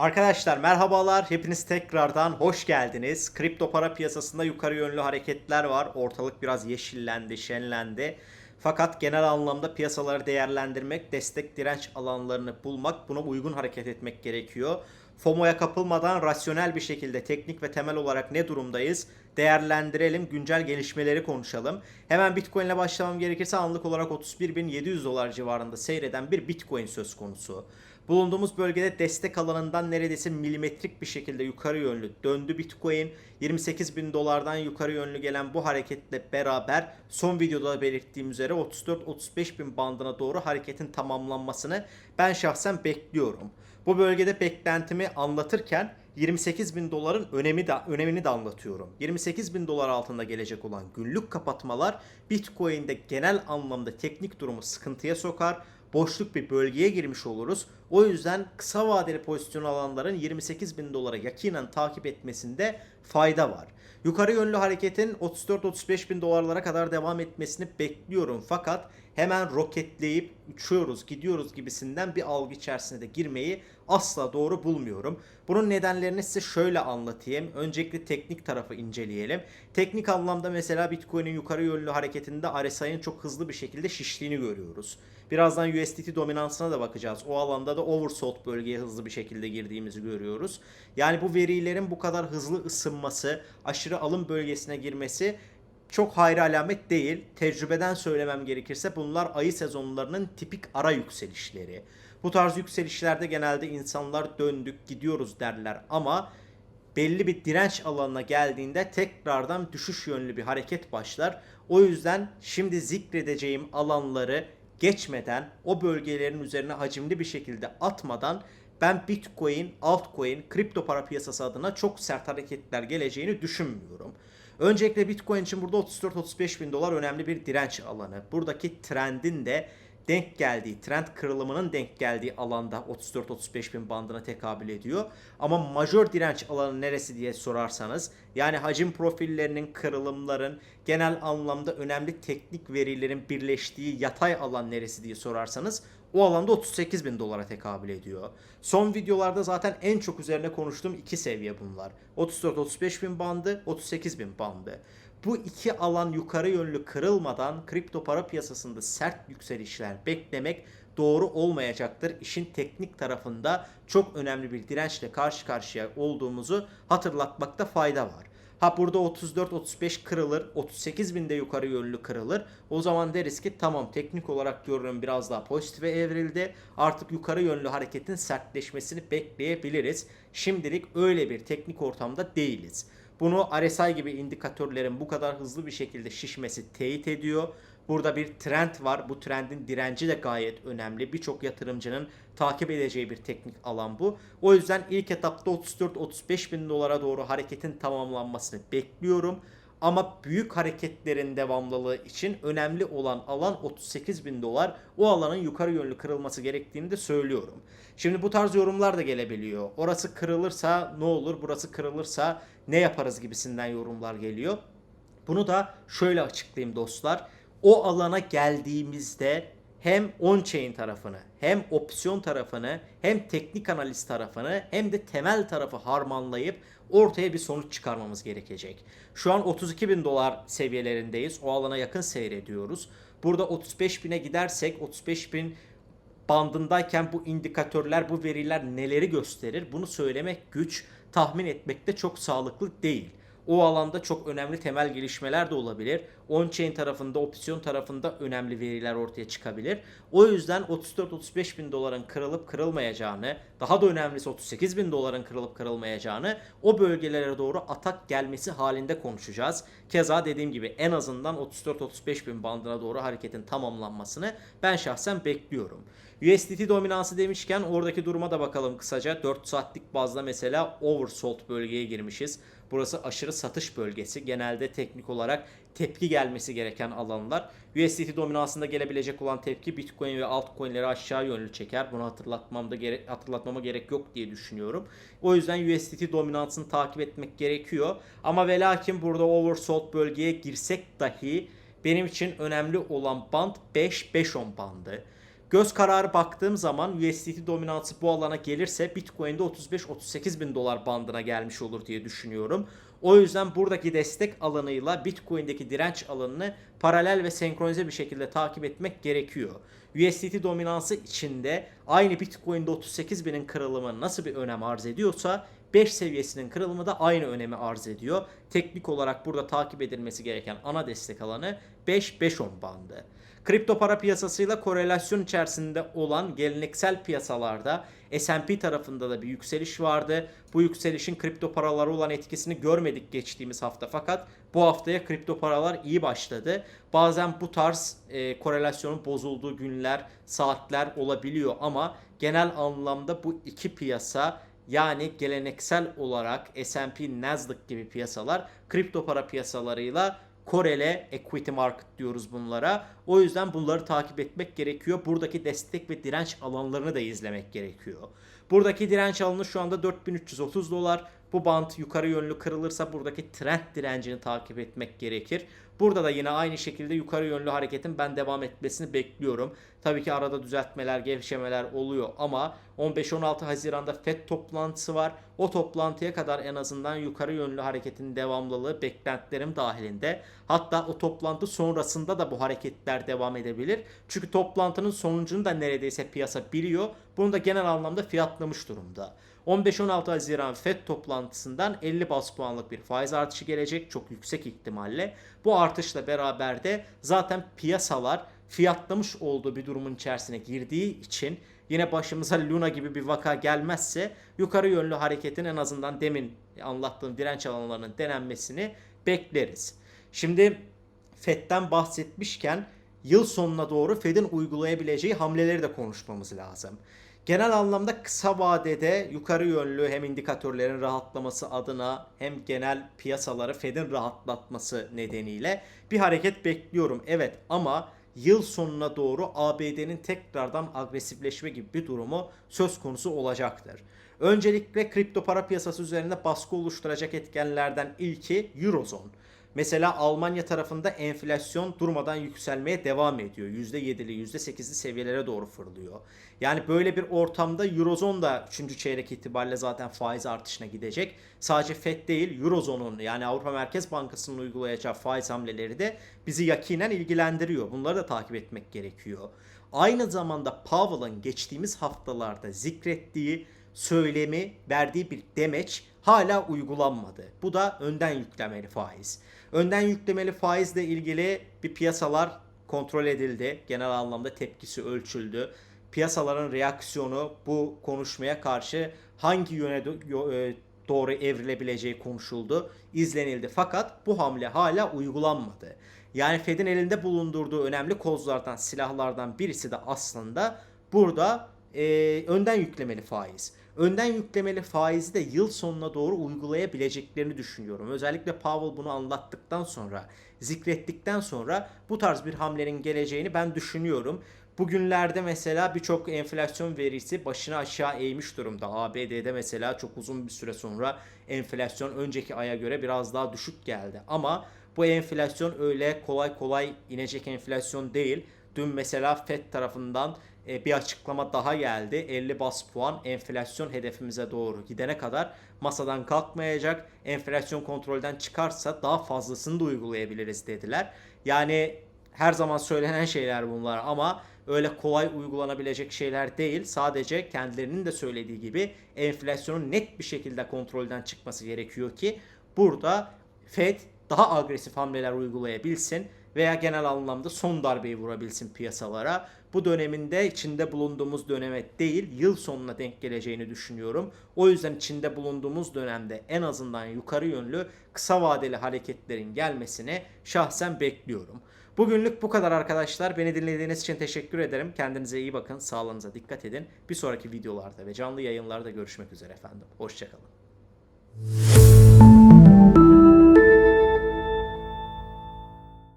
Arkadaşlar merhabalar. Hepiniz tekrardan hoş geldiniz. Kripto para piyasasında yukarı yönlü hareketler var. Ortalık biraz yeşillendi, şenlendi. Fakat genel anlamda piyasaları değerlendirmek, destek direnç alanlarını bulmak, buna uygun hareket etmek gerekiyor. FOMO'ya kapılmadan rasyonel bir şekilde teknik ve temel olarak ne durumdayız değerlendirelim, güncel gelişmeleri konuşalım. Hemen Bitcoin ile başlamam gerekirse anlık olarak 31.700 dolar civarında seyreden bir Bitcoin söz konusu. Bulunduğumuz bölgede destek alanından neredeyse milimetrik bir şekilde yukarı yönlü döndü Bitcoin. 28 bin dolardan yukarı yönlü gelen bu hareketle beraber son videoda da belirttiğim üzere 34-35 bin bandına doğru hareketin tamamlanmasını ben şahsen bekliyorum. Bu bölgede beklentimi anlatırken 28 bin doların önemi de, önemini de anlatıyorum. 28 bin dolar altında gelecek olan günlük kapatmalar Bitcoin'de genel anlamda teknik durumu sıkıntıya sokar boşluk bir bölgeye girmiş oluruz. O yüzden kısa vadeli pozisyon alanların 28 bin dolara yakinen takip etmesinde fayda var. Yukarı yönlü hareketin 34-35 bin dolarlara kadar devam etmesini bekliyorum. Fakat hemen roketleyip uçuyoruz, gidiyoruz gibisinden bir algı içerisine de girmeyi asla doğru bulmuyorum. Bunun nedenlerini size şöyle anlatayım. Öncelikle teknik tarafı inceleyelim. Teknik anlamda mesela Bitcoin'in yukarı yönlü hareketinde RSI'nin çok hızlı bir şekilde şiştiğini görüyoruz. Birazdan USDT dominansına da bakacağız. O alanda da oversold bölgeye hızlı bir şekilde girdiğimizi görüyoruz. Yani bu verilerin bu kadar hızlı ısınması, aşırı alım bölgesine girmesi çok hayra alamet değil. Tecrübeden söylemem gerekirse bunlar ayı sezonlarının tipik ara yükselişleri. Bu tarz yükselişlerde genelde insanlar döndük gidiyoruz derler ama belli bir direnç alanına geldiğinde tekrardan düşüş yönlü bir hareket başlar. O yüzden şimdi zikredeceğim alanları geçmeden o bölgelerin üzerine hacimli bir şekilde atmadan ben Bitcoin, altcoin, kripto para piyasası adına çok sert hareketler geleceğini düşünmüyorum. Öncelikle Bitcoin için burada 34-35 bin dolar önemli bir direnç alanı. Buradaki trendin de denk geldiği, trend kırılımının denk geldiği alanda 34-35 bin bandına tekabül ediyor. Ama majör direnç alanı neresi diye sorarsanız yani hacim profillerinin, kırılımların, genel anlamda önemli teknik verilerin birleştiği yatay alan neresi diye sorarsanız o alanda 38 bin dolara tekabül ediyor. Son videolarda zaten en çok üzerine konuştuğum iki seviye bunlar. 34-35 bin bandı, 38 bin bandı. Bu iki alan yukarı yönlü kırılmadan kripto para piyasasında sert yükselişler beklemek doğru olmayacaktır. İşin teknik tarafında çok önemli bir dirençle karşı karşıya olduğumuzu hatırlatmakta fayda var. Ha burada 34-35 kırılır, 38 binde yukarı yönlü kırılır. O zaman deriz ki tamam teknik olarak görünüm biraz daha pozitife evrildi. Artık yukarı yönlü hareketin sertleşmesini bekleyebiliriz. Şimdilik öyle bir teknik ortamda değiliz. Bunu RSI gibi indikatörlerin bu kadar hızlı bir şekilde şişmesi teyit ediyor. Burada bir trend var. Bu trendin direnci de gayet önemli. Birçok yatırımcının takip edeceği bir teknik alan bu. O yüzden ilk etapta 34-35 bin dolara doğru hareketin tamamlanmasını bekliyorum. Ama büyük hareketlerin devamlılığı için önemli olan alan 38 bin dolar. O alanın yukarı yönlü kırılması gerektiğini de söylüyorum. Şimdi bu tarz yorumlar da gelebiliyor. Orası kırılırsa ne olur, burası kırılırsa ne yaparız gibisinden yorumlar geliyor. Bunu da şöyle açıklayayım dostlar. O alana geldiğimizde hem on-chain tarafını, hem opsiyon tarafını, hem teknik analiz tarafını, hem de temel tarafı harmanlayıp ortaya bir sonuç çıkarmamız gerekecek. Şu an 32 bin dolar seviyelerindeyiz. O alana yakın seyrediyoruz. Burada 35 bine gidersek 35 bin bandındayken bu indikatörler, bu veriler neleri gösterir? Bunu söylemek güç, tahmin etmek de çok sağlıklı değil. O alanda çok önemli temel gelişmeler de olabilir. On-chain tarafında, opsiyon tarafında önemli veriler ortaya çıkabilir. O yüzden 34-35 bin doların kırılıp kırılmayacağını, daha da önemlisi 38 bin doların kırılıp kırılmayacağını, o bölgelere doğru atak gelmesi halinde konuşacağız. Keza dediğim gibi en azından 34-35 bin bandına doğru hareketin tamamlanmasını ben şahsen bekliyorum. USDT dominansı demişken oradaki duruma da bakalım kısaca. 4 saatlik bazda mesela oversold bölgeye girmişiz. Burası aşırı satış bölgesi. Genelde teknik olarak tepki gelmesi gereken alanlar. USDT dominansında gelebilecek olan tepki Bitcoin ve altcoin'leri aşağı yönlü çeker. Bunu hatırlatmamda gerek hatırlatmama gerek yok diye düşünüyorum. O yüzden USDT dominansını takip etmek gerekiyor. Ama ve lakin burada oversold bölgeye girsek dahi benim için önemli olan band 5-5-10 bandı. Göz kararı baktığım zaman USDT dominansı bu alana gelirse Bitcoin'de 35-38 bin dolar bandına gelmiş olur diye düşünüyorum. O yüzden buradaki destek alanıyla Bitcoin'deki direnç alanını paralel ve senkronize bir şekilde takip etmek gerekiyor. USDT dominansı içinde aynı Bitcoin'de 38 binin kırılımı nasıl bir önem arz ediyorsa 5 seviyesinin kırılımı da aynı önemi arz ediyor. Teknik olarak burada takip edilmesi gereken ana destek alanı 5-5-10 bandı. Kripto para piyasasıyla korelasyon içerisinde olan geleneksel piyasalarda S&P tarafında da bir yükseliş vardı. Bu yükselişin kripto paralara olan etkisini görmedik geçtiğimiz hafta fakat bu haftaya kripto paralar iyi başladı. Bazen bu tarz e, korelasyonun bozulduğu günler, saatler olabiliyor ama genel anlamda bu iki piyasa yani geleneksel olarak S&P, Nasdaq gibi piyasalar kripto para piyasalarıyla korele equity market diyoruz bunlara. O yüzden bunları takip etmek gerekiyor. Buradaki destek ve direnç alanlarını da izlemek gerekiyor. Buradaki direnç alanı şu anda 4330 dolar. Bu bant yukarı yönlü kırılırsa buradaki trend direncini takip etmek gerekir. Burada da yine aynı şekilde yukarı yönlü hareketin ben devam etmesini bekliyorum. Tabii ki arada düzeltmeler, gevşemeler oluyor ama 15-16 Haziran'da FED toplantısı var. O toplantıya kadar en azından yukarı yönlü hareketin devamlılığı beklentilerim dahilinde. Hatta o toplantı sonrasında da bu hareketler devam edebilir. Çünkü toplantının sonucunu da neredeyse piyasa biliyor. Bunu da genel anlamda fiyatlamış durumda. 15-16 Haziran FED toplantısından 50 bas puanlık bir faiz artışı gelecek çok yüksek ihtimalle. Bu artışla beraber de zaten piyasalar fiyatlamış olduğu bir durumun içerisine girdiği için yine başımıza Luna gibi bir vaka gelmezse yukarı yönlü hareketin en azından demin anlattığım direnç alanlarının denenmesini bekleriz. Şimdi FED'den bahsetmişken yıl sonuna doğru Fed'in uygulayabileceği hamleleri de konuşmamız lazım. Genel anlamda kısa vadede yukarı yönlü hem indikatörlerin rahatlaması adına hem genel piyasaları Fed'in rahatlatması nedeniyle bir hareket bekliyorum. Evet ama yıl sonuna doğru ABD'nin tekrardan agresifleşme gibi bir durumu söz konusu olacaktır. Öncelikle kripto para piyasası üzerinde baskı oluşturacak etkenlerden ilki Eurozone. Mesela Almanya tarafında enflasyon durmadan yükselmeye devam ediyor. %7'li %8'li seviyelere doğru fırlıyor. Yani böyle bir ortamda Eurozone da 3. çeyrek itibariyle zaten faiz artışına gidecek. Sadece FED değil Eurozone'un yani Avrupa Merkez Bankası'nın uygulayacağı faiz hamleleri de bizi yakinen ilgilendiriyor. Bunları da takip etmek gerekiyor. Aynı zamanda Powell'ın geçtiğimiz haftalarda zikrettiği söylemi, verdiği bir demeç hala uygulanmadı. Bu da önden yüklemeli faiz. Önden yüklemeli faizle ilgili bir piyasalar kontrol edildi. Genel anlamda tepkisi ölçüldü. Piyasaların reaksiyonu bu konuşmaya karşı hangi yöne doğru evrilebileceği konuşuldu, izlenildi. Fakat bu hamle hala uygulanmadı. Yani Fed'in elinde bulundurduğu önemli kozlardan, silahlardan birisi de aslında burada e, önden yüklemeli faiz. Önden yüklemeli faizi de yıl sonuna doğru uygulayabileceklerini düşünüyorum. Özellikle Powell bunu anlattıktan sonra, zikrettikten sonra bu tarz bir hamlenin geleceğini ben düşünüyorum. Bugünlerde mesela birçok enflasyon verisi başını aşağı eğmiş durumda. ABD'de mesela çok uzun bir süre sonra enflasyon önceki aya göre biraz daha düşük geldi. Ama bu enflasyon öyle kolay kolay inecek enflasyon değil. Dün mesela FED tarafından bir açıklama daha geldi. 50 bas puan enflasyon hedefimize doğru gidene kadar masadan kalkmayacak. Enflasyon kontrolden çıkarsa daha fazlasını da uygulayabiliriz dediler. Yani her zaman söylenen şeyler bunlar ama öyle kolay uygulanabilecek şeyler değil. Sadece kendilerinin de söylediği gibi enflasyonun net bir şekilde kontrolden çıkması gerekiyor ki burada Fed daha agresif hamleler uygulayabilsin veya genel anlamda son darbeyi vurabilsin piyasalara. Bu döneminde içinde bulunduğumuz döneme değil yıl sonuna denk geleceğini düşünüyorum. O yüzden içinde bulunduğumuz dönemde en azından yukarı yönlü kısa vadeli hareketlerin gelmesini şahsen bekliyorum. Bugünlük bu kadar arkadaşlar. Beni dinlediğiniz için teşekkür ederim. Kendinize iyi bakın. Sağlığınıza dikkat edin. Bir sonraki videolarda ve canlı yayınlarda görüşmek üzere efendim. Hoşçakalın.